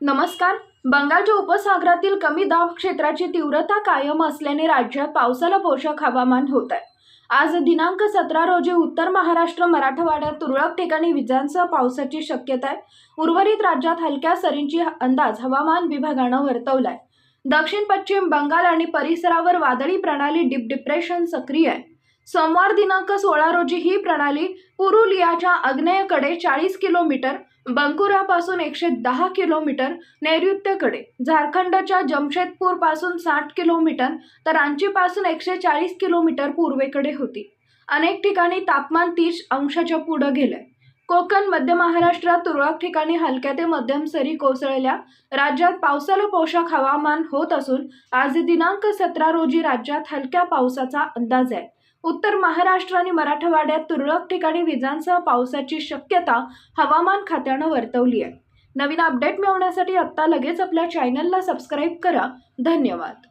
नमस्कार. बंगालच्या उपसागरातील कमी दाब क्षेत्राची तीव्रता कायम असल्याने राज्यात पावसाला पोषक हवामान होत आहे आज दिनांक सतरा रोजी उत्तर महाराष्ट्र मराठवाड्यात तुरळक ठिकाणी विजांसह पावसाची शक्यता आहे उर्वरित राज्यात हलक्या सरींची अंदाज हवामान विभागानं वर्तवलाय. दक्षिण पश्चिम बंगाल आणि परिसरावर वादळी प्रणाली डीप डिप्रेशन सक्रिय आहे. सोमवार दिनांक सोळा रोजी ही प्रणाली पुरुलियाच्या आग्नेयकडे चाळीस किलोमीटर बंकुरापासून एकशे दहा किलोमीटर नैऋत्येकडे. झारखंडच्या जमशेदपूरपासून साठ किलोमीटर तर रांचीपासून एकशे चाळीस किलोमीटर पूर्वेकडे होती. अनेक ठिकाणी तापमान तीस अंशाच्या पुढं गेलंय. कोकण मध्य महाराष्ट्रात तुरळक ठिकाणी हलक्या ते मध्यम सरी कोसळल्या. राज्यात पावसाला पोषक हवामान होत असून आज दिनांक सतरा रोजी राज्यात हलक्या पावसाचा अंदाज आहे. उत्तर महाराष्ट्र आणि मराठवाड्यात तुरळक ठिकाणी विजांसह पावसाची शक्यता हवामान खात्यानं वर्तवली आहे. नवीन अपडेट मिळवण्यासाठी आत्ता लगेच आपल्या चॅनलला सबस्क्राईब करा. धन्यवाद.